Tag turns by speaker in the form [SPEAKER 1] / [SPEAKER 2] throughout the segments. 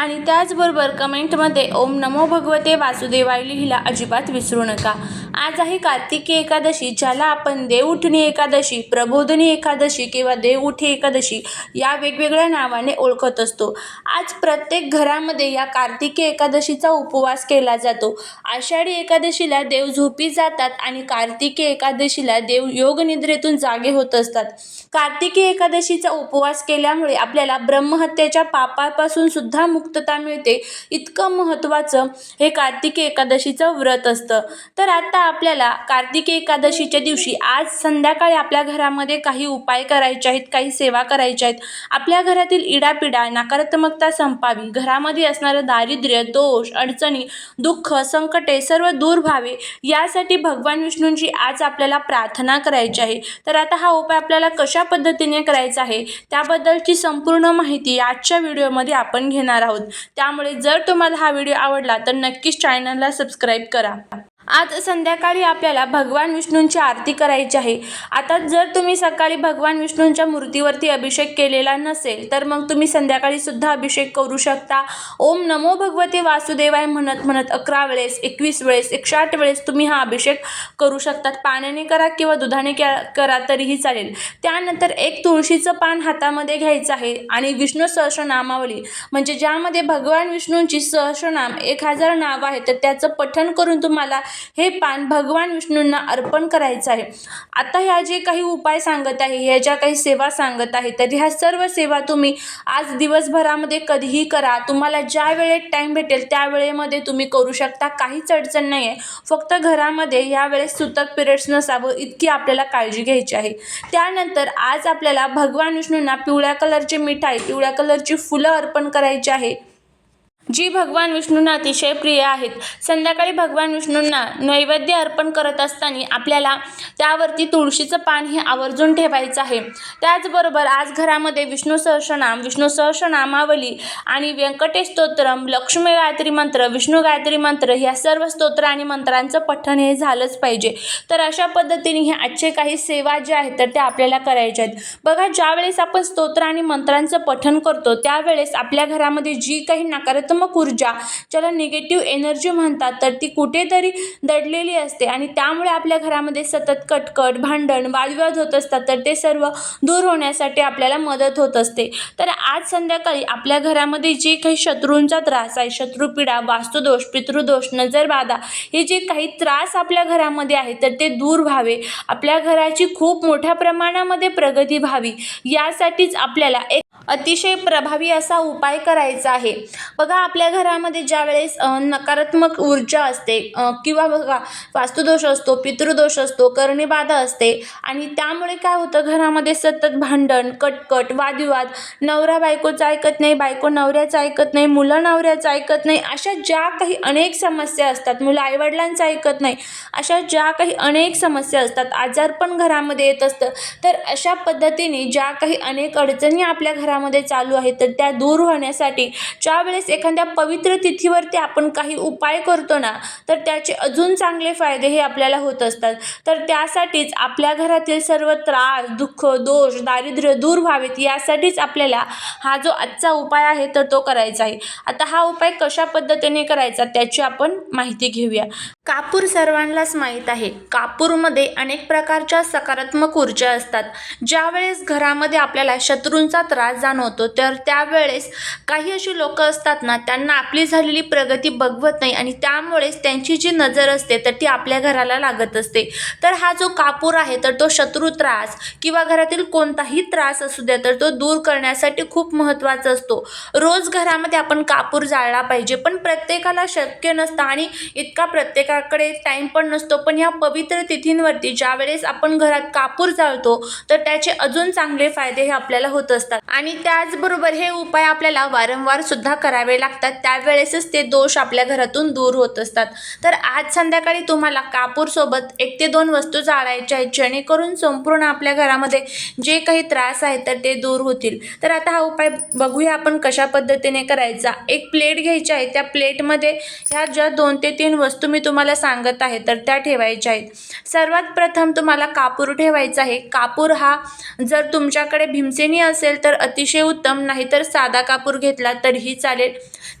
[SPEAKER 1] आणि त्याचबरोबर कमेंटमध्ये ओम नमो भगवते वासुदेवाय लिहिला अजिबात विसरू नका. आज आहे कार्तिकी एकादशी ज्याला आपण देवउठणी एकादशी प्रबोधनी एकादशी किंवा देवउठी एकादशी या वेगवेगळ्या नावाने ओळखत असतो. आज प्रत्येक घरामध्ये या कार्तिकी एकादशीचा उपवास केला जातो. आषाढी एकादशीला देव झोपी जातात आणि कार्तिकी एकादशीला देव योगनिद्रेतून जागे होत असतात. कार्तिकी एकादशीचा उपवास केल्यामुळे आपल्याला ब्रह्महत्येच्या पापापासून सुद्धा मुक्तता मिळते. इतकं महत्त्वाचं हे कार्तिकी एकादशीचं व्रत असतं. तर आता आपल्याला कार्तिकी एकादशीच्या दिवशी आज संध्याकाळी आपल्या घरामध्ये काही उपाय करायचे आहेत काही सेवा करायच्या आहेत. आपल्या घरातील इडापिडा नकारात्मकता संपावी घरामध्ये असणारं दारिद्र्य दोष अडचणी दुःख संकटे सर्व दूर व्हावे यासाठी भगवान विष्णूंची आज आपल्याला प्रार्थना करायची आहे. तर आता हा उपाय आपल्याला कशा पद्धतीने करायचा आहे त्याबद्दलची संपूर्ण माहिती आजच्या व्हिडिओमध्ये आपण घेणार आहोत. त्यामुळे जर तुम्हाला हा व्हिडिओ आवडला तर नक्कीच चॅनलला सबस्क्राईब करा. आज संध्याकाळी आपल्याला भगवान विष्णूंची आरती करायची आहे. आता जर तुम्ही सकाळी भगवान विष्णूंच्या मूर्तीवरती अभिषेक केलेला नसेल तर मग तुम्ही संध्याकाळी सुद्धा अभिषेक करू शकता. ओम नमो भगवते वासुदेवाय म्हणत म्हणत अकरा वेळेस एकवीस वेळेस एकशे आठ वेळेस तुम्ही हा अभिषेक करू शकतात. पाण्याने करा किंवा दुधाने करा तरीही चालेल. त्यानंतर एक तुळशीचं पान हातामध्ये घ्यायचं आहे आणि विष्णू सहस्रनामावली. म्हणजे ज्यामध्ये भगवान विष्णूंची सहस्रनाम एक हजार नाव आहे तर त्याचं पठण करून तुम्हाला हे पान भगवान विष्णूंना अर्पण करायचं आहे. आता ह्या जे काही उपाय सांगत आहे ह्या ज्या काही सेवा सांगत आहे तर ह्या सर्व सेवा तुम्ही आज दिवसभरामध्ये कधीही करा. तुम्हाला ज्या वेळेत टाईम भेटेल त्या वेळेमध्ये तुम्ही करू शकता. काहीच अडचण नाही आहे फक्त घरामध्ये यावेळेस सुतक पिरियड्स नसावं इतकी आपल्याला काळजी घ्यायची आहे. त्यानंतर आज आपल्याला भगवान विष्णूंना पिवळ्या कलरची मिठाई पिवळ्या कलरची फुलं अर्पण करायची आहे. जी भगवान विष्णूंना अतिशय प्रिय आहेत. संध्याकाळी भगवान विष्णूंना नैवेद्य अर्पण करत असताना आपल्याला त्यावरती तुळशीचं पान हे आवर्जून ठेवायचं आहे. त्याचबरोबर आज घरामध्ये विष्णू सहस्रनाम विष्णू सहस्रनामावली आणि व्यंकटेश स्तोत्रम लक्ष्मी गायत्री मंत्र विष्णू गायत्री मंत्र ह्या सर्व स्तोत्र आणि मंत्रांचं पठण हे झालंच पाहिजे. तर अशा पद्धतीने हे आजचे काही सेवा ज्या आहेत तर त्या आपल्याला करायच्या आहेत. बघा ज्यावेळेस आपण स्तोत्र आणि मंत्रांचं पठण करतो त्यावेळेस आपल्या घरामध्ये जी काही नकारात्मक ऊर्जा ज्याला निगेटिव्ह एनर्जी म्हणतात तर ती कुठेतरी दडलेली असते. आणि त्यामुळे आपल्या घरामध्ये सतत कटकट भांडण वादविवाद होत असतात तर ते सर्व दूर होण्यासाठी आपल्याला मदत होत असते. तर आज संध्याकाळी आपल्या घरामध्ये जे काही शत्रूंचा त्रास आहे शत्रुपीडा वास्तुदोष पितृदोष नजरबाधा हे जे काही त्रास आपल्या घरामध्ये आहे तर ते दूर व्हावे. आपल्या घराची खूप मोठ्या प्रमाणामध्ये प्रगती व्हावी. यासाठीच आपल्याला एक अतिशय प्रभावी असा उपाय करायचा आहे. बघा आपल्या घरामध्ये ज्या वेळेस नकारात्मक ऊर्जा असते किंवा बघा वास्तुदोष असतो पितृदोष असतो कर्णीबाधा असते आणि त्यामुळे काय होतं घरामध्ये सतत भांडण कटकट वादविवाद नवरा बायकोचं ऐकत नाही बायको नवऱ्याचं ऐकत नाही मुलं नवऱ्याचं ऐकत नाही अशा ज्या काही अनेक समस्या असतात मुलं आईवडिलांचं ऐकत नाही अशा ज्या काही अनेक समस्या असतात आजार पण घरामध्ये येत असतं तर अशा पद्धतीने ज्या काही अनेक अडचणी आपल्या घरामध्ये चालू आहेत तर त्या दूर होण्यासाठी ज्यावेळेस एखाद्या पवित्र तिथीवरती आपण काही उपाय करतो ना तर त्याचे अजून चांगले फायदे हे आपल्याला होत असतात. तर त्यासाठीच आपल्या घरातील सर्व त्रास दुःख दोष दारिद्र्य दूर व्हावेत यासाठीच आपल्याला हा जो आजचा उपाय आहे तर तो करायचा आहे. आता हा उपाय कशा पद्धतीने करायचा त्याची आपण माहिती घेऊया. कापूर सर्वांनाच माहीत आहे. कापूरमध्ये अनेक प्रकारच्या सकारात्मक ऊर्जा असतात. ज्यावेळेस घरामध्ये आपल्याला शत्रूंचा त्रास जाणवतो तर त्यावेळेस काही अशी लोकं असतात ना त्यांना आपली झालेली प्रगती बघवत नाही आणि त्यामुळेच त्यांची जी नजर असते तर ती आपल्या घराला लागत असते. तर हा जो कापूर आहे तर तो शत्रू त्रास किंवा घरातील कोणताही त्रास असू द्या तर तो दूर करण्यासाठी खूप महत्त्वाचा असतो. रोज घरामध्ये आपण कापूर जाळला पाहिजे पण प्रत्येकाला शक्य नसतं आणि इतका प्रत्येकाकडे टाईम पण नसतो. पण ह्या पवित्र तिथींवरती ज्यावेळेस आपण घरात कापूर जाळतो तर त्याचे अजून चांगले फायदे हे आपल्याला होत असतात. आणि आणि त्याचबरोबर हे उपाय आपल्याला वारंवार सुद्धा करावे लागतात. त्यावेळेसच ते दोष आपल्या घरातून दूर होत असतात. तर आज संध्याकाळी तुम्हाला कापूरसोबत एक ते दोन वस्तू जाळायच्या आहेत. जेणेकरून संपूर्ण आपल्या घरामध्ये जे काही त्रास आहेत तर ते दूर होतील. तर आता हा उपाय बघूया आपण कशा पद्धतीने करायचा. एक प्लेट घ्यायची आहे. त्या प्लेटमध्ये ह्या ज्या दोन ते तीन वस्तू मी तुम्हाला सांगत आहे तर त्या ठेवायच्या आहेत. सर्वात प्रथम तुम्हाला कापूर ठेवायचा आहे. कापूर हा जर तुमच्याकडे भीमसेनी असेल तर अतिशय उत्तम नाही तर साधा कापूर घेतला तरीही चालेल.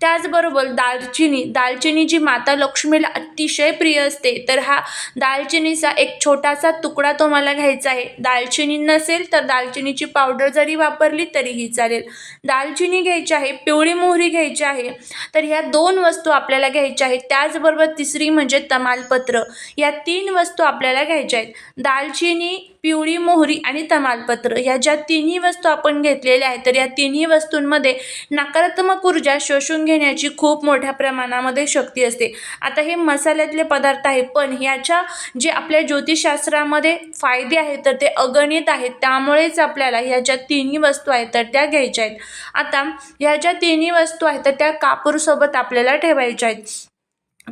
[SPEAKER 1] त्याचबरोबर दालचिनी दालचिनी जी माता लक्ष्मीला अतिशय प्रिय असते तर हा दालचिनीचा एक छोटासा तुकडा तुम्हाला घ्यायचा आहे. दालचिनी नसेल तर दालचिनीची पावडर जरी वापरली तरीही चालेल. दालचिनी घ्यायची आहे पिवळी मोहरी घ्यायची आहे तर ह्या दोन वस्तू आपल्याला घ्यायच्या आहेत. त्याचबरोबर तिसरी म्हणजे तमालपत्र या तीन वस्तू आपल्याला घ्यायच्या आहेत. दालचिनी पिवळी मोहरी आणि तमालपत्र ह्या ज्या तिन्ही वस्तू आपण घेतलेल्या आहे तर या तिन्ही वस्तूंमध्ये नकारात्मक ऊर्जा शोषून घेण्याची खूप मोठ्या प्रमाणामध्ये शक्ती असते. आता हे मसाल्यातले पदार्थ आहे पण ह्याच्या जे आपल्या ज्योतिषशास्त्रामध्ये फायदे आहेत तर ते अगणित आहेत. त्यामुळेच आपल्याला ह्या ज्या तिन्ही वस्तू आहेत तर त्या घ्यायच्या आहेत. आता ह्या ज्या तिन्ही वस्तू आहेत तर त्या कापूरसोबत आपल्याला ठेवायच्या आहेत.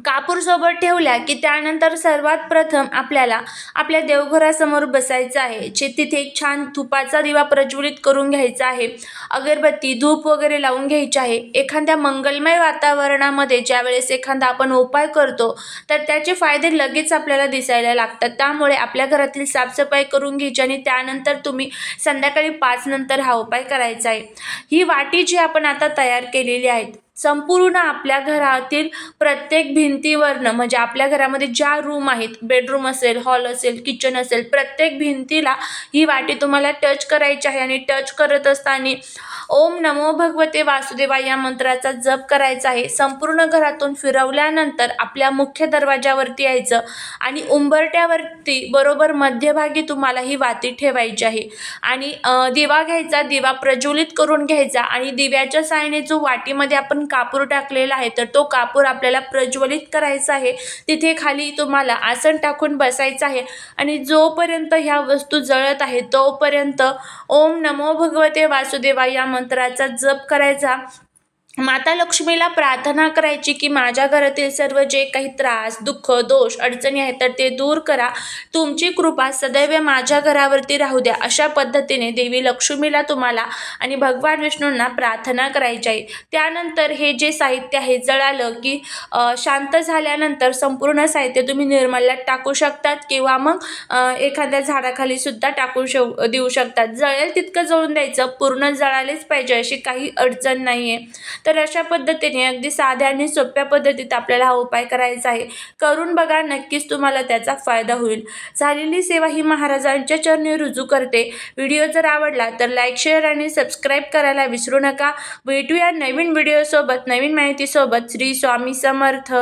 [SPEAKER 1] कापूरसोबत ठेवल्या की त्यानंतर सर्वात प्रथम आपल्याला आपल्या देवघरासमोर बसायचं आहे. जे तिथे एक छान धुपाचा दिवा प्रज्वलित करून घ्यायचा आहे. अगरबत्ती धूप वगैरे लावून घ्यायची आहे. एखाद्या मंगलमय वातावरणामध्ये ज्यावेळेस एखादा आपण उपाय करतो तर त्याचे फायदे लगेच आपल्याला दिसायला लागतात. त्यामुळे आपल्या घरातील साफसफाई करून घ्यायची आणि त्यानंतर तुम्ही संध्याकाळी पाच नंतर हा उपाय करायचा आहे. ही वाटी जी आपण आता तयार केलेली आहेत संपूर्ण आपल्या घरातील प्रत्येक भिंतीवरनं म्हणजे आपल्या घरामध्ये ज्या रूम आहेत बेडरूम असेल हॉल असेल किचन असेल प्रत्येक भिंतीला ही वाटी तुम्हाला टच करायची आहे आणि टच करत असताना ओम नमो भगवते वासुदेवा या मंत्राचा जप करायचा आहे. संपूर्ण घरातून फिरवल्यानंतर आपल्या मुख्य दरवाजावरती यायचं आणि उंबरट्यावरती बरोबर मध्यभागी तुम्हाला ही वाती ठेवायची आहे. आणि दिवा घ्यायचा दिवा प्रज्वलित करून घ्यायचा आणि दिव्याच्या साहाय्याने जो वाटीमध्ये आपण कापूर टाकलेला आहे तर तो कापूर आपल्याला प्रज्वलित करायचा आहे. तिथे खाली तुम्हाला आसन टाकून बसायचं आहे. आणि जोपर्यंत ह्या वस्तू जळत आहे तोपर्यंत ओम नमो भगवते वासुदेवा या मंत्राचा जप करायचा. माता लक्ष्मीला प्रार्थना करायची की माझ्या घरातील सर्व जे काही त्रास दुःख दोष अडचणी आहेत तर ते दूर करा. तुमची कृपा सदैव माझ्या घरावरती राहू द्या. अशा पद्धतीने देवी लक्ष्मीला तुम्हाला आणि भगवान विष्णूंना प्रार्थना करायची आहे. त्यानंतर हे जे साहित्य आहे जळालं की शांत झाल्यानंतर संपूर्ण साहित्य तुम्ही निर्मल्यात टाकू शकतात किंवा मग एखाद्या झाडाखाली सुद्धा टाकू शव देऊ शकतात. जळेल तितकं जळून द्यायचं. पूर्ण जळालेच पाहिजे अशी काही अडचण नाही आहे तर अशा पद्धतीने अगदी साध्या आणि सोप्या पद्धतीत आपल्याला हा उपाय करायचा आहे. करून बघा नक्कीच तुम्हाला त्याचा फायदा होईल. झालेली सेवा ही महाराजांच्या चरणी रुजू करते. व्हिडिओ जर आवडला तर लाईक शेअर आणि सबस्क्राईब करायला विसरू नका. भेटूया नवीन व्हिडिओसोबत नवीन माहितीसोबत. श्री स्वामी समर्थ.